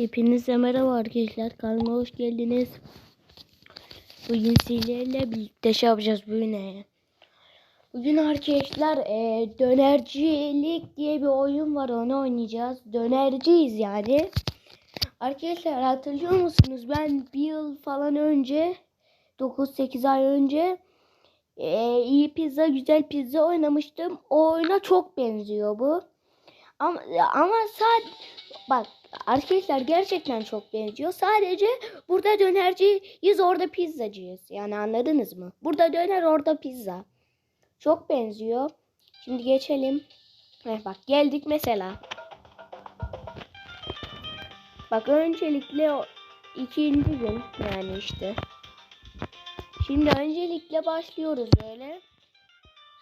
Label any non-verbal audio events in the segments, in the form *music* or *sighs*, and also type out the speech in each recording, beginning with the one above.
Hepinize merhaba arkadaşlar. Kanalıma hoş geldiniz. Bugün sizlerle birlikte şey yapacağız. Bugün ne? Bugün arkadaşlar e, dönercilik diye bir oyun var. Onu oynayacağız. Dönerciyiz yani. Arkadaşlar hatırlıyor musunuz? Ben bir yıl falan önce 9-8 ay önce e, iyi pizza güzel pizza oynamıştım. O oyuna çok benziyor bu. Ama ama sadece bak arkadaşlar gerçekten çok benziyor. Sadece burada dönerciyiz orada pizzacıyız. Yani anladınız mı? Burada döner orada pizza. Çok benziyor. Şimdi geçelim. Heh, bak geldik mesela. Bak öncelikle ikinci gün yani işte. Şimdi öncelikle başlıyoruz böyle.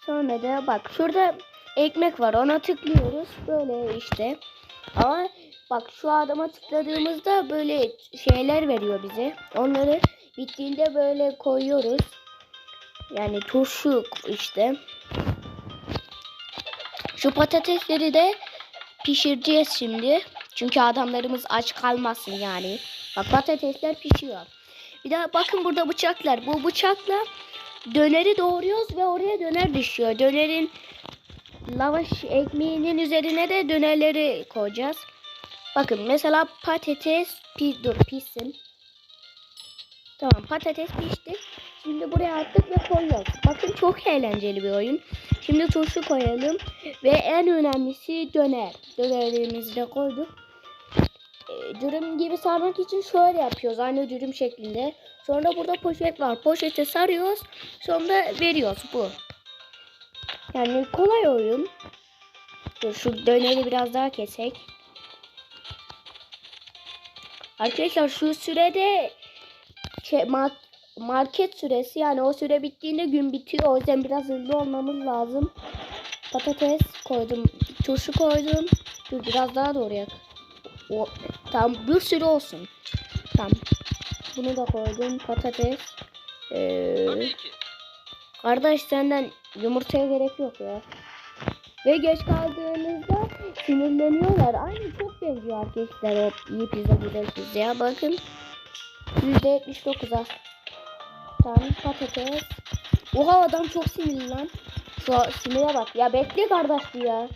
Sonra da bak şurada ekmek var ona tıklıyoruz. Böyle işte. Ama bak şu adama tıkladığımızda böyle şeyler veriyor bize. Onları bittiğinde böyle koyuyoruz. Yani turşu işte. Şu patatesleri de pişireceğiz şimdi. Çünkü adamlarımız aç kalmasın yani. Bak patatesler pişiyor. Bir daha bakın burada bıçaklar. Bu bıçakla döneri doğruyoruz ve oraya döner düşüyor. Dönerin lavaş ekmeğinin üzerine de dönerleri koyacağız. Bakın mesela patates pi dur pişsin. Tamam patates pişti. Şimdi buraya attık ve koyuyoruz. Bakın çok eğlenceli bir oyun. Şimdi turşu koyalım. Ve en önemlisi döner. Dönerimizi de koyduk. E, dürüm gibi sarmak için şöyle yapıyoruz. Aynı dürüm şeklinde. Sonra burada poşet var. Poşete sarıyoruz. Sonra veriyoruz bu. Yani kolay oyun. Dur şu döneri biraz daha kesek. Arkadaşlar şu sürede şey, ma- market süresi yani o süre bittiğinde gün bitiyor. O yüzden biraz hızlı olmamız lazım. Patates koydum. Turşu koydum. Dur biraz daha doğru yak. O, tam bir sürü olsun. Tamam. Bunu da koydum. Patates. Ee. Kardeş senden yumurtaya gerek yok ya. Ve geç kaldığınızda sinirleniyorlar. Aynı çok benziyor arkadaşlar o iyi pizza güzel pizzaya. Bakın. %79'a. Tamam patates. Oha adam çok sinirli lan. Şu sinire bak. Ya bekle kardeş ya.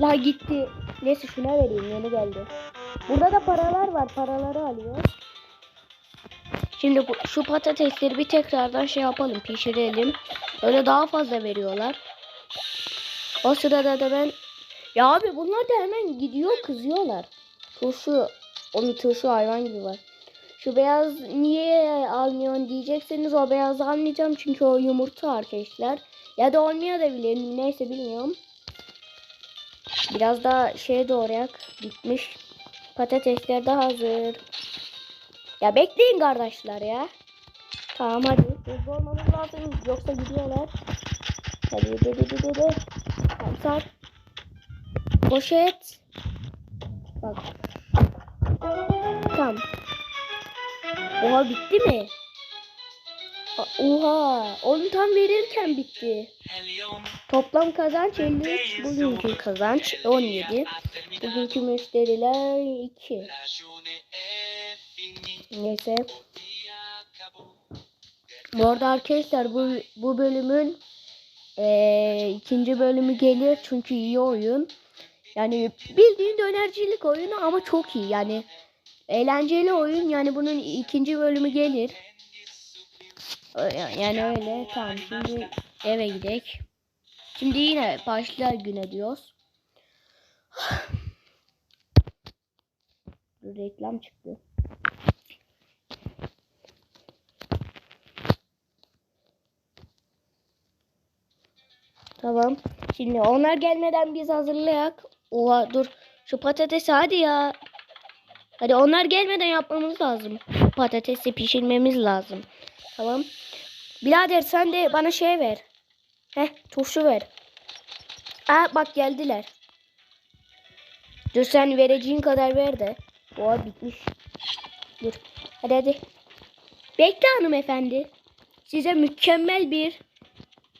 La gitti. Neyse şuna vereyim yeni geldi. Burada da paralar var. Paraları alıyoruz. Şimdi bu, şu patatesleri bir tekrardan şey yapalım, pişirelim. Öyle daha fazla veriyorlar. O sırada da ben ya abi bunlar da hemen gidiyor kızıyorlar. Turşu, o turşu hayvan gibi var. Şu beyaz niye almıyorsun diyecekseniz o beyaz almayacağım çünkü o yumurta arkadaşlar. Ya da olmuyor da bilirim neyse bilmiyorum. Biraz daha şeye doğrayak bitmiş. Patatesler de hazır. Ya bekleyin kardeşler ya. Tamam hadi. Hızlı olmamız lazım. Yoksa gidiyorlar. Hadi hadi hadi hadi. Tamam sar. Poşet. Bak. Tamam. Oha bitti mi? Oha. Onu tam verirken bitti. Toplam kazanç 53. Bugünkü kazanç 17. Bugünkü müşteriler 2. Neyse. Bu arada arkadaşlar bu, bu bölümün eee, ikinci bölümü gelir çünkü iyi oyun. Yani bildiğin dönercilik oyunu ama çok iyi yani. Eğlenceli oyun yani bunun ikinci bölümü gelir. Yani öyle tamam şimdi eve gidelim. Şimdi yine başlar güne diyoruz. *sighs* Reklam çıktı. Tamam. Şimdi onlar gelmeden biz hazırlayak. Oha dur. Şu patatesi hadi ya. Hadi onlar gelmeden yapmamız lazım. Patatesi pişirmemiz lazım. Tamam. Birader sen de bana şey ver. Heh turşu ver. Aa bak geldiler. Dur sen vereceğin kadar ver de. Oha bitmiş. Dur. Hadi hadi. Bekle hanımefendi. Size mükemmel bir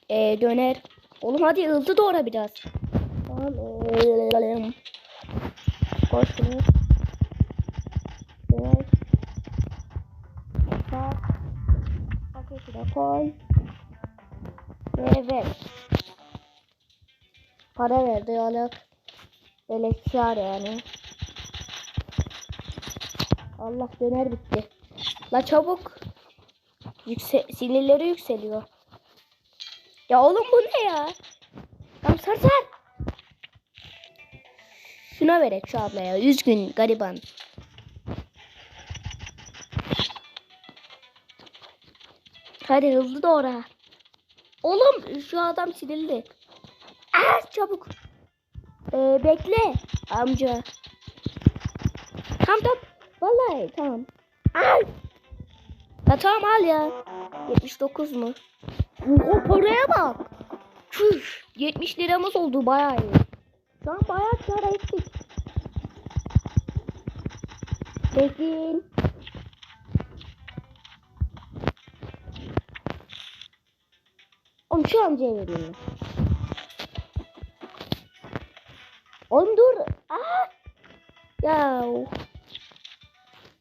e, döner. Oğlum hadi hızlı doğra biraz galera. Posso, né? Aqui da coin. Ve ver. Para verdi alak. Elektriği yani. Allah döner bitti. La çabuk. Yükse sinirleri yükseliyor. Ya oğlum bu ne ya? Tam sar sar. Şuna verek şu ablaya. Üzgün gariban. Hadi hızlı doğra. Oğlum şu adam sinirli. Aa, çabuk. Ee, bekle amca. Tamam tamam. Vallahi tamam. Ay. Ya tamam al ya. 79 mu? O paraya bak. Çüş. 70 liramız oldu bayağı iyi. Şu an bayağı kar ettik. Bekleyin. Oğlum şu amcaya veriyorum. Oğlum dur. Aa! Ya.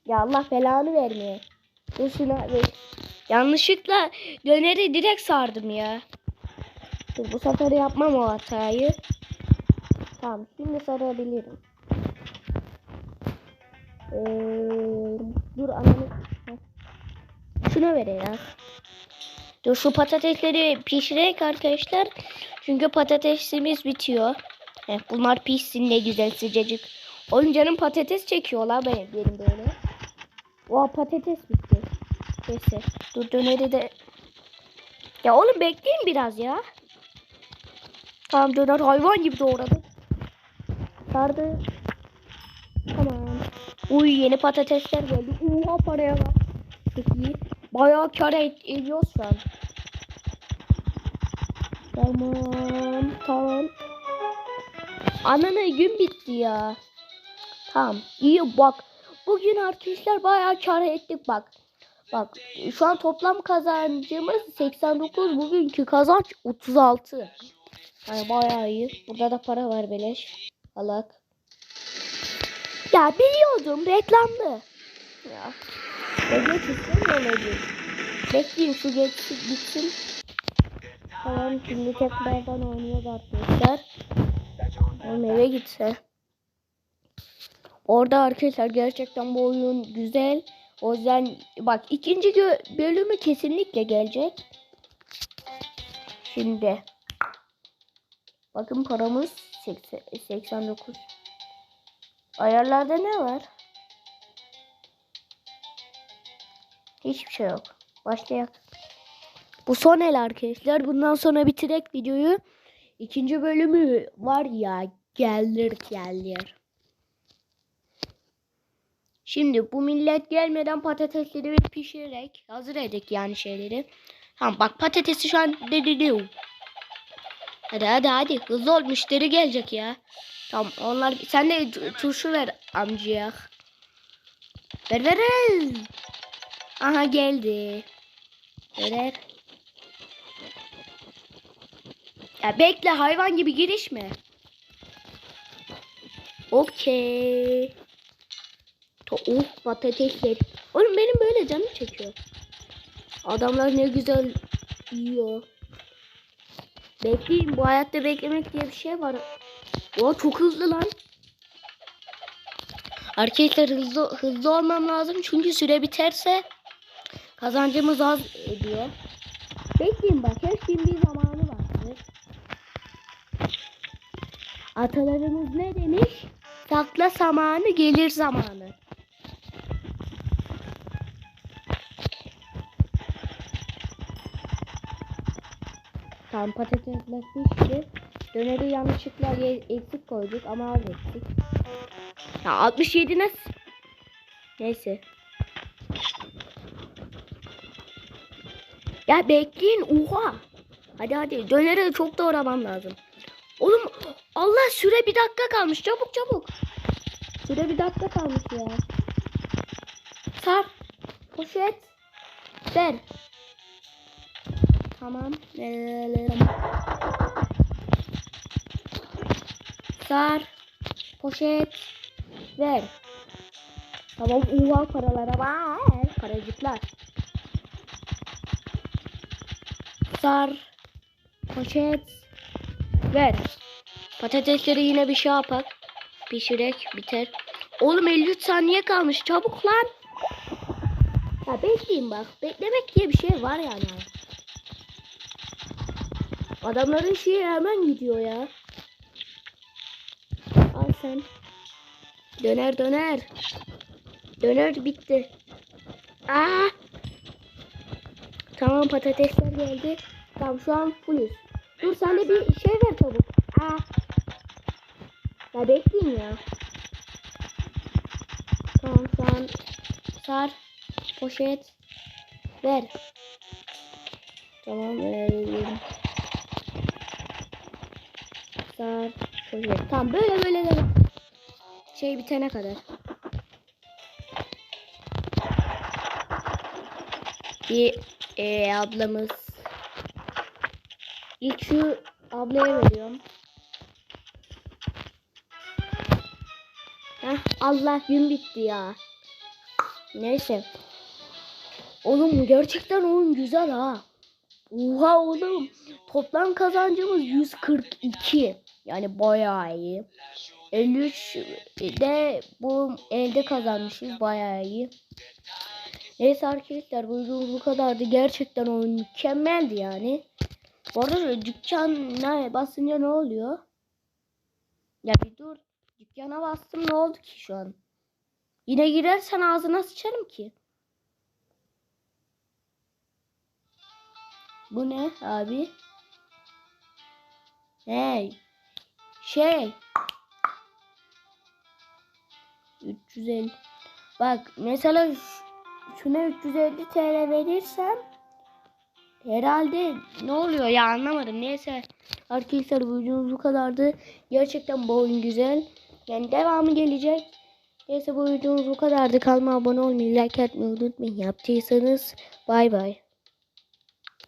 Ya Allah belanı vermeye. Dur şuna ver. Yanlışlıkla döneri direkt sardım ya. Dur bu sefer yapmam o hatayı. Tamam şimdi sarabilirim. Ee, dur ananı. Şuna ver ya. Dur şu patatesleri pişirek arkadaşlar. Çünkü patatesimiz bitiyor. Heh, bunlar pişsin ne güzel sıcacık. Oğlum canım patates çekiyorlar benim, benim böyle. Oha patates bitti. Neyse dur döneri de. Ya oğlum bekleyin biraz ya. Tamam döner hayvan gibi doğradı. Sardı. Tamam. Uy yeni patatesler geldi. Oha paraya bak. İyi. Bayağı kar et, ediyoruz şu an. Tamam. Tamam. Ananı gün bitti ya. Tamam. iyi bak. Bugün arkadaşlar bayağı kar ettik bak. Bak şu an toplam kazancımız 89. Bugünkü kazanç 36. Yani bayağı iyi. Burada da para var beleş. Alak. Ya biliyordum reklamlı. Ya. Ne geçsin ne olabilir? Bekleyin şu geçsin gitsin. Tamam şimdi tekrardan oynuyoruz arkadaşlar. Oğlum eve gitse. Orada arkadaşlar gerçekten bu oyun güzel. O yüzden bak ikinci bölümü kesinlikle gelecek. Şimdi. Bakın paramız 80, 89. Ayarlarda ne var? Hiçbir şey yok. Başlayalım. Bu son el arkadaşlar. Bundan sonra bitirek videoyu. İkinci bölümü var ya gelir gelir. Şimdi bu millet gelmeden patatesleri pişirerek hazır edik yani şeyleri. Tamam bak patatesi şu an dedim. Hadi hadi hadi hızlı ol müşteri gelecek ya. Tamam onlar sen de tu- turşu ver amcaya. Ver ver ver. Aha geldi. Ver. Ya bekle hayvan gibi girişme. Okey. Oh patatesler. Oğlum benim böyle canım çekiyor. Adamlar ne güzel yiyor. Bekleyin bu hayatta beklemek diye bir şey var. O çok hızlı lan. Arkadaşlar hızlı hızlı olmam lazım çünkü süre biterse kazancımız az ediyor. Bekleyin bak her şeyin bir zamanı vardır. Atalarımız ne demiş? Sakla zamanı gelir zamanı. Tam patatesler pişti. Döneri yanlışlıkla eksik koyduk ama az ettik. Ya 67 nasıl? Neyse. Ya bekleyin oha. Hadi hadi döneri çok doğramam lazım. Oğlum Allah süre bir dakika kalmış çabuk çabuk. Süre bir dakika kalmış ya. Sar. Poşet. Ver. Tamam. Verelim. Sar. Poşet. Ver. Tamam uva paralara ver. Paracıklar. Sar. Poşet. Ver. Patatesleri yine bir şey yapak. Pişirek biter. Oğlum 53 saniye kalmış. Çabuk lan. Ya bekleyin bak. Beklemek diye bir şey var yani. Adamların şeyi hemen gidiyor ya. Al sen. Döner döner. Döner bitti. Aa! Tamam patatesler geldi. Tamam şu an fullüz. Dur sen de bir şey ver çabuk. Aa! Ya bekleyin ya. Tamam şu an sar poşet ver. Tamam verelim. Sar poşet. Tamam böyle böyle de şey bitene kadar. Bir e, ablamız ilk şu ablaya veriyorum. Heh, Allah gün bitti ya. Neyse. Oğlum gerçekten oyun güzel ha. Oha oğlum. Toplam kazancımız 142. Yani bayağı iyi. 53 de bu elde kazanmışız bayağı iyi. Neyse arkadaşlar bu bu kadardı. Gerçekten oyun mükemmeldi yani. Bu arada dükkana basınca ne oluyor? Ya bir dur. Dükkana bastım ne oldu ki şu an? Yine girersen ağzına sıçarım ki. Bu ne abi? Hey. Şey. 350. Bak mesela şuna 350 TL verirsem herhalde ne oluyor ya anlamadım. Neyse arkadaşlar bu videomuz bu kadardı. Gerçekten bu oyun güzel. Yani devamı gelecek. Neyse bu videomuz bu kadardı. Kanalıma abone olmayı, like atmayı unutmayın. Yaptıysanız bay bay.